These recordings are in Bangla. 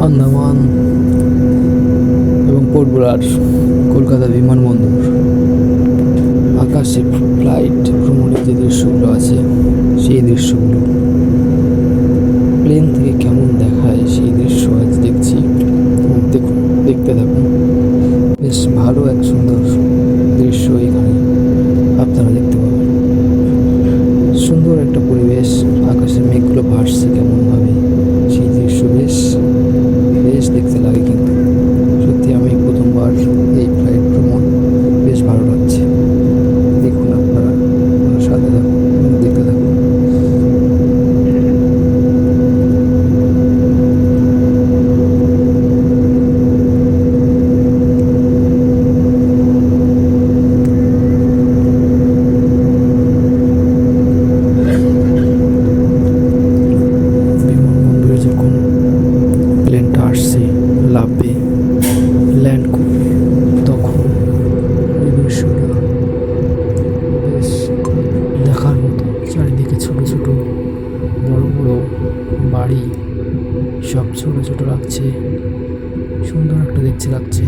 আন্দামান এবং পোর্টব্লার কলকাতা বিমানবন্দর। আকাশে ফ্লাইট ভ্রমণের যে দৃশ্যগুলো আছে, সেই দৃশ্যগুলো। প্লেন থেকে কেমন দেখায় সেই দৃশ্য আজ দেখছি। দেখুন, দেখতে থাকুন। বেশ ভালো এক সুন্দর দৃশ্য এখানে। সুন্দর একটা পরিবেশ আকাশের মেঘগুলো ভাসছে কেমনভাবে। সব ছোট ছোট লাগছে। সুন্দর একটা দেখতে লাগছে।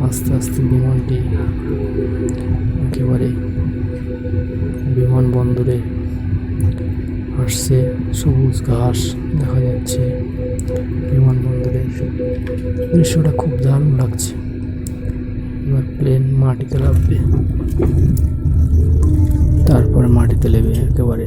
আস্তে আস্তে বিমানটি একেবারে বিমানবন্দরে আসছে। সবুজ ঘাস দেখা যাচ্ছে বিমানবন্দরের দৃশ্যটা খুব দারুণ লাগছে। এবার প্লেন মাটিতে নামবে। তারপরে মাটিতে নেবে একেবারে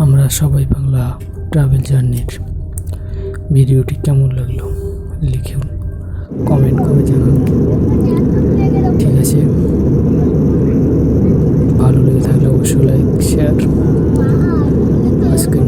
আমরা সবাই বাংলা ট্রাভেল জার্নির ভিডিওটি কেমন লাগল লিখুন কমেন্ট করে জানান। ঠিক আছে? ভালো লেগে থাকলে অবশ্যই লাইক শেয়ার আজকের